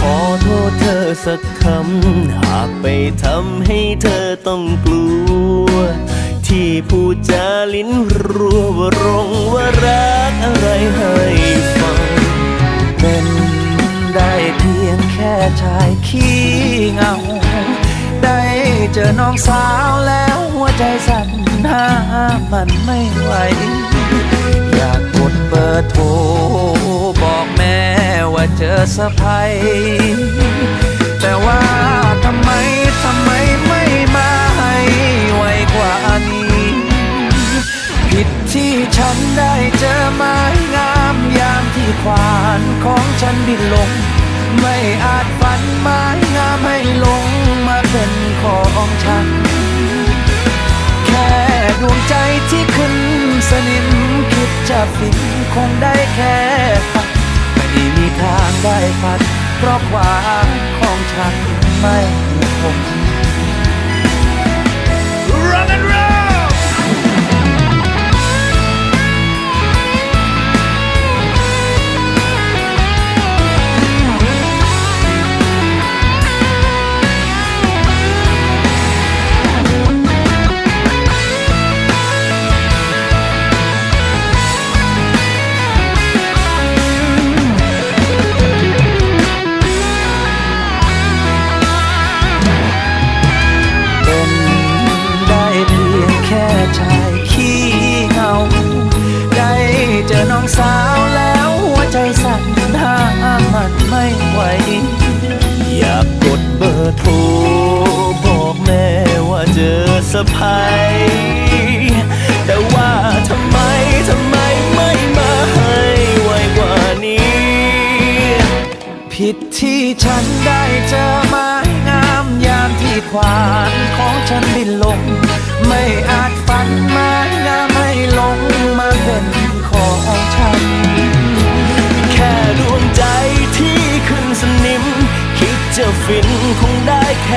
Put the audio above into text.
ขอโทษเธอสักคำ หากไปทำให้เธอต้องกลัว ที่พูดจาลิ้นรัวว่ารงว่ารักอะไรให้ฟัง เป็นได้เพียงแค่ชายขี้เงา ได้เจอน้องสาวแล้วหัวใจสั่นห้ามมันไม่ไหว อยากกดเบอร์โทร ว่าเจอสะพายแต่ว่าทำไมทำไมไม่มาให้ไวกว่านี้ ผิดที่ฉันได้เจอไม้งามยามที่ควานของฉันบินลง ไม่อาจฝันไม้งามให้ลงมาเป็นของฉัน แค่ดวงใจที่ขึ้นสนิมคิดจะฟินคงได้แค่างได้ฝันเพราะความของฉันไม่คง ชายขี้เหงาได้เจอน้องสาวแล้วหัวใจสั่นห้ามมันไม่ไหว อยากกดเบอร์โทรบอกแม่ว่าเจอสะพายแต่ว่าทำไมทำไมไม่มาให้ไวกว่านี้ ผิดที่ฉันได้เจอไม้งามยามที่ควานของฉันบินลง